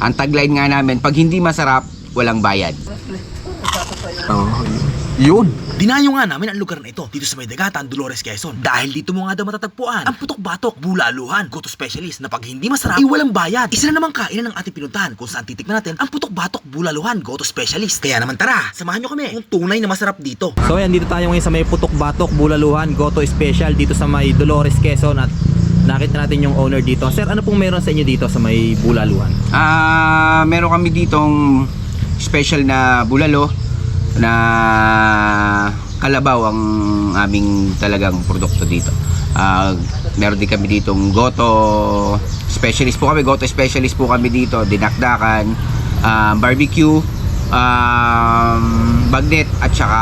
Ang tagline nga namin, pag hindi masarap, walang bayad. Oh, yun. Dinayo nga namin ang lugar na ito dito sa may Dagatan, Dolores, Quezon. Dahil dito mo nga daw matatagpuan ang putok-batok, bulaluhan, goto specialist na pag hindi masarap, ay walang bayad. Isa na naman kainan ng ating pinuntahan kung saan titikman natin ang putok-batok, bulaluhan, goto specialist. Kaya naman tara, samahan nyo kami kung tunay na masarap dito. So ayan, dito tayo ngayon sa may Putok Batok, Bulaluhan, Goto Special dito sa may Dolores, Quezon at nakita natin yung owner dito. Sir, ano pong meron sa inyo dito sa may Bulaluhan? Ah, meron kami ditong special na bulalo na kalabaw ang aming talagang produkto dito. Ah, meron din kami ditong goto specialist po kami, goto specialist po kami dito, dinakdakan, ah, barbecue, um, bagnet at saka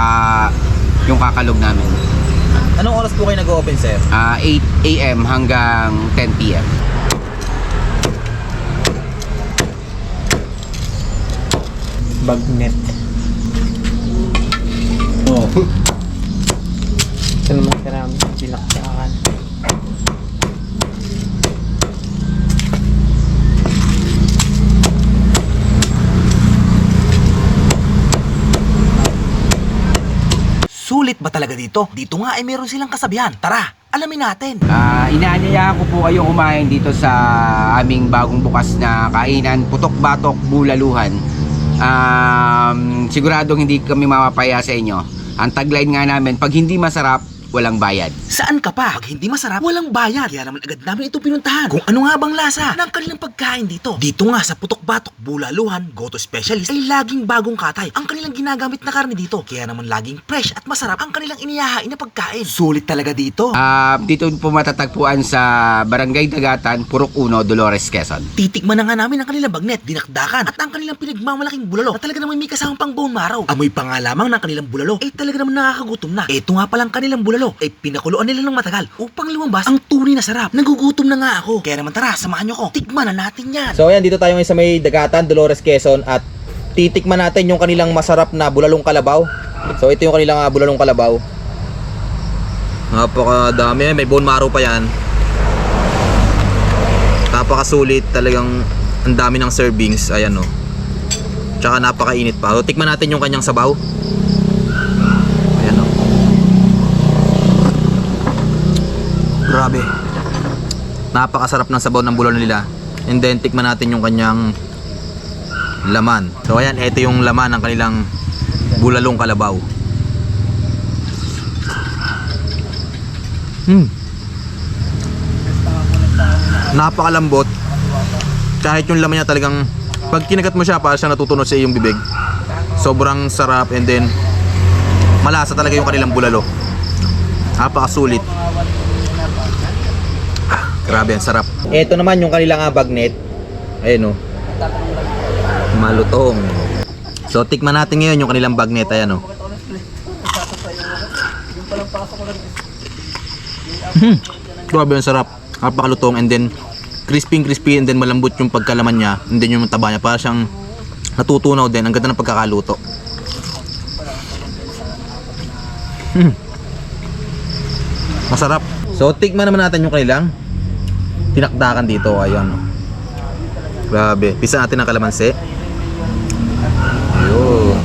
yung kakalog namin. Anong oras po kayo nag-open, sir? Ah, 8 a.m. hanggang 10 p.m. Bagnet. Oh. Ito naman karami pinaksakan. Sulit ba talaga dito? Dito nga ay meron silang kasabihan. Tara, alamin natin. Ah, inaanyayahan ko po kayong kumain dito sa aming bagong bukas na kainan, Putok Batok Bulaluhan. Um, siguradong hindi kami mapapaya sa inyo. Ang tagline nga namin, pag hindi masarap, walang bayad. Saan ka pa? Pag hindi masarap, walang bayad. Kaya naman agad namin ito pinuntahan. Kung ano nga bang lasa ng kanilang pagkain dito. Dito nga sa Putok Batok, Bulaluhan, Goto Specialist ay laging bagong katay ang kanilang ginagamit na karne dito. Kaya naman laging fresh at masarap ang kanilang inihahain na pagkain. Sulit talaga dito. Ah, dito po matatagpuan sa Barangay Dagatan, Purok Uno, Dolores, Quezon. Titikman na nga namin ang kanilang bagnet, dinakdakan, at ang kanilang pinagmamalaking bulalo na talaga naman may kasamang pang bone marrow. Amoy pa nga lamang ng kanilang bulalo ay talaga naman nakakagutom na. Ito nga palang kanilang bulalo ay pinakuluan nila ng matagal upang lumabas ang tunay na sarap. Nagugutom na nga ako. Kaya naman tara, samahan nyo ko. Tikman na natin yan. So ayan, dito tayo ngayon sa may Dagatan, Dolores, Quezon at titikman natin yung kanilang masarap na bulalong kalabaw. So ito yung kanilang ah, bulalong kalabaw. Napakadami, may bone marrow pa yan. Napakasulit, talagang ang dami ng servings, ayan oh. Tsaka napakainit pa. So, tikman natin yung kanyang sabaw. Ayan oh. Grabe. Napakasarap ng sabaw ng bulalo nila. And then tikman natin yung kanyang laman. So ayan, ito yung laman ng kanilang bulalong kalabaw. Hmm. Napakalambot. Kahit yung laman niya talagang pag kinagat mo siya para siya natutunog sa iyong bibig. Sobrang sarap and then malasa talaga yung kanilang bulalo. Napakasulit. Grabe, ang sarap. Ito naman yung kanilang ah, bagnet. Ayun oh. Malutong. So tikman natin ngayon yung kanilang bagnet ayan oh. Hmm. Grabe ang sarap. Napakalutong and then crispy crispy and then malambot yung pagkalaman niya and then yung taba niya para siyang natutunaw din. Ang ganda ng pagkakaluto. Hmm. Masarap. So tikman naman natin yung kanilang tinakdakan dito. Ayun. oh. Grabe. Pisa natin ng kalamansi. Ayun.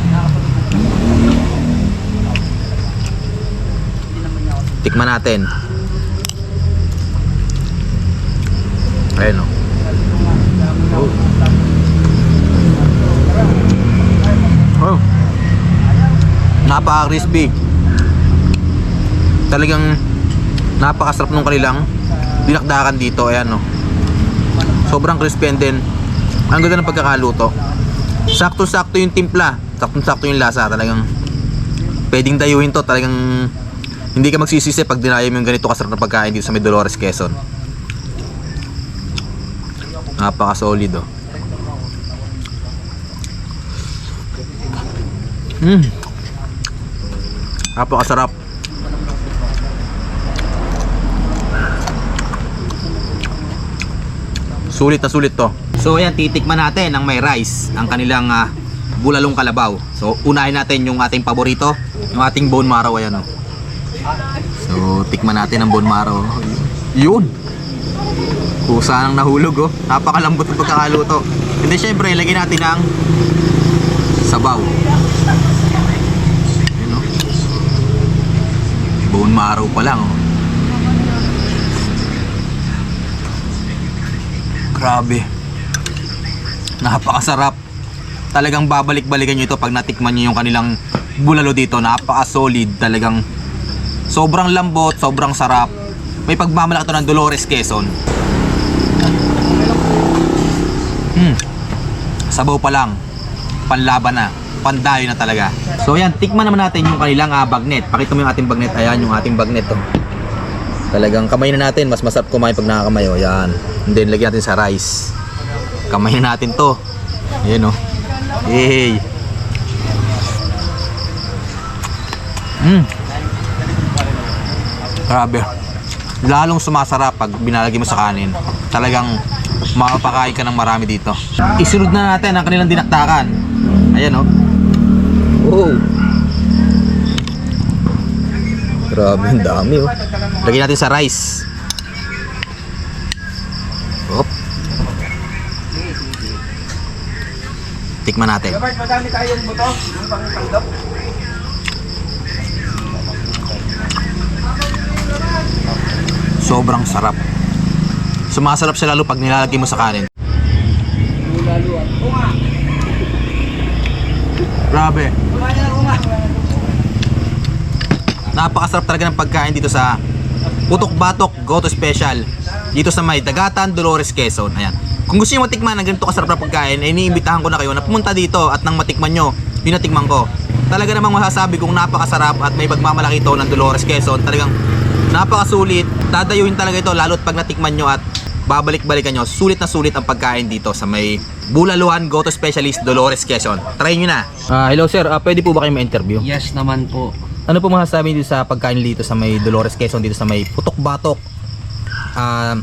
Tikman natin. Ayun o. Oh. Napaka-crispy. Talagang napakasarap nung kanilang dinakdakan dito. Ayan o. Sobrang crispy and then ang ganda ng pagkakaluto. Sakto-sakto yung timpla. Sakto-sakto yung lasa. Talagang pwedeng dayuhin to. Talagang hindi ka magsisisi pag dinaya mo yung ganito kasarap na pagkain dito sa may Dolores, Quezon. Napaka-solid oh. Mm. Napakasarap. Sulit na sulit to. So ayan, titikman natin ang may rice, ang kanilang ah, bulalong kalabaw. So unahin natin yung ating paborito, yung ating bone marrow ayan oh. So tikman natin ang bone marrow. Yun. Kusa nang nahulog oh. Napakalambot ng pagkakaluto. Then syempre, lagyan natin ng sabaw. Yun oh. Bone marrow pa lang oh. Grabe. Napakasarap. Talagang babalik-balikan nyo ito pag natikman nyo yung kanilang bulalo dito. Napaka-solid. Talagang sobrang lambot, sobrang sarap. May pagmamalaki ito ng Dolores Quezon. Hmm. Sabaw pa lang. Panlaban na. Pandayo na talaga. So yan, tikman naman natin yung kanilang ah, bagnet. Pakita mo yung ating bagnet. Ayan yung ating bagnet. Oh. Talagang kamay na natin. Mas masarap kumain pag nakakamay. Oh. Yan. And then lagyan natin sa rice. Kamay na natin to. Ayan oh. Hey. Mm. Grabe. Lalong sumasarap pag binalagay mo sa kanin. Talagang mapapakain ka ng marami dito. Isunod na natin ang kanilang dinakdakan. Ayan oh. Wow. Grabe, ang dami oh. Lagyan natin sa rice. Hop. Tikman natin. Sobrang sarap. Sumasarap siya lalo pag nilalagay mo sa kanin. Grabe. Napakasarap talaga ng pagkain dito sa Putok Batok Goto Special. Dito sa may Dagatan, Dolores, Quezon. Ayan. Kung gusto niyo matikman ng ganito kasarap na pagkain, ay iniimbitahan ko na kayo na pumunta dito at nang matikman nyo, yung natikman ko. Talaga namang masasabi kong napakasarap at may pagmamalaki ito ng Dolores, Quezon. Talagang napakasulit. Dadayuhin talaga ito lalo't pag natikman nyo at babalik-balikan nyo. Sulit na sulit ang pagkain dito sa may Bulaluhan Goto Specialist Dolores, Quezon. Try nyo na. Ah, hello sir, pwede po ba kayo ma-interview? Yes naman po. Ano po masasabi dito sa pagkain dito sa may Dolores Quezon dito sa may Putok Batok ah,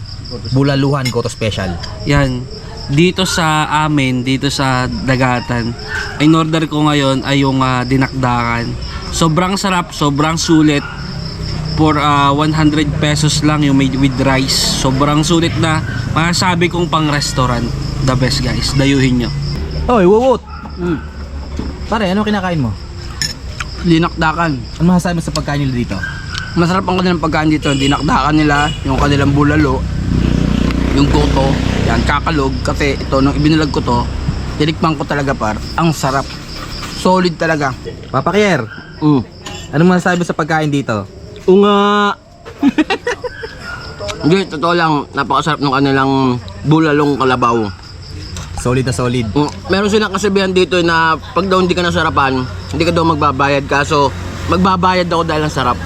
Bulaluhan Goto Special? Yan. Dito sa amin, dito sa Dagatan, in order ko ngayon ay yung ah, dinakdakan. Sobrang sarap, sobrang sulit. For ah, 100 pesos lang yung made with rice. Sobrang sulit na. Masasabi kong pang restaurant. The best guys. Dayuhin nyo. Oy, wuwut! Mm. Pare, ano kinakain mo? Dinakdakan. Ano masasabi mo sa pagkain nila dito? Masarap ang kanilang pagkain dito. Dinakdakan nila, yung kanilang bulalo, yung goto, yan, kakalog. Kasi ito, nung ibinalag ko to, tinikman ko talaga par. Ang sarap. Solid talaga. Papa Kier, Mm. ano masasabi mo sa pagkain dito? Unga! Hindi, totoo lang, napakasarap ng kanilang bulalong kalabaw. Solid na solid. Mm, Meron silang kasabihan dito na pag daw hindi ka nasarapan, hindi ka daw magbabayad. Kaso, magbabayad ako dahil ang sarap.